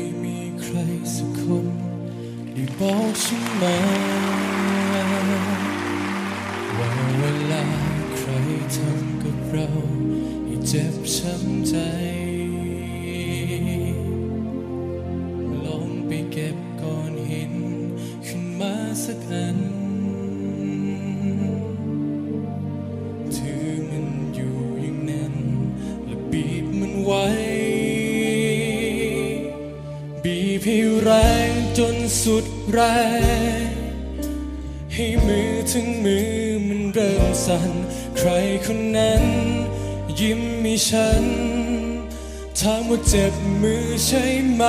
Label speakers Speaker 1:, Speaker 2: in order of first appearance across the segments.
Speaker 1: ยมีใครสักคนได้บอกฉันมา ว่าเวลาใครทำกับเราให้เจ็บช้ำใจ ลองไปเก็บก้อนหิน ขึ้นมาสักอันถือมันอยู่อย่างนั้นและบีบมันไว้ บีบให้แรงจนสุดแรง ให้มือถึงมือมันเริ่มสั่น ใครคนนั้น ยิ้มให้ฉันถามว่าเจ็บมือใช่ไหม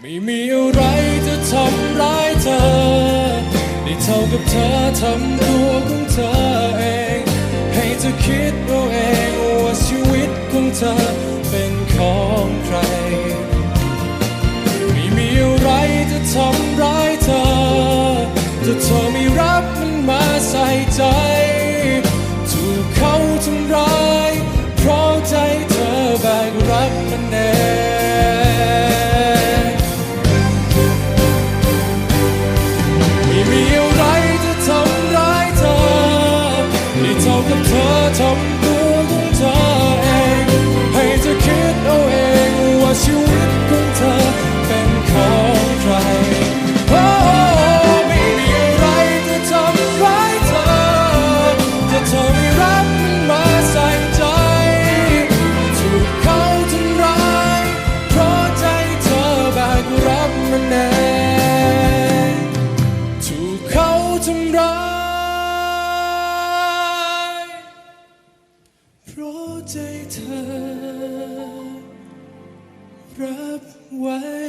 Speaker 1: ไม่มีอะไรจะทำร้ายเธอ ได้เท่ากับเธอทำตัวของเธอเอง ให้เธอคิดเอาเองว่าชีวิตของเธอเป็นของ ใส่ใจ ถูกเขาทำร้าย เพราะใจเธอแบกรับมันเองไม่มีอะไรจะทำร้ายเธอไม่เท่ากับเธอทำ ทำร้ายเพราะใจเธอรับไว้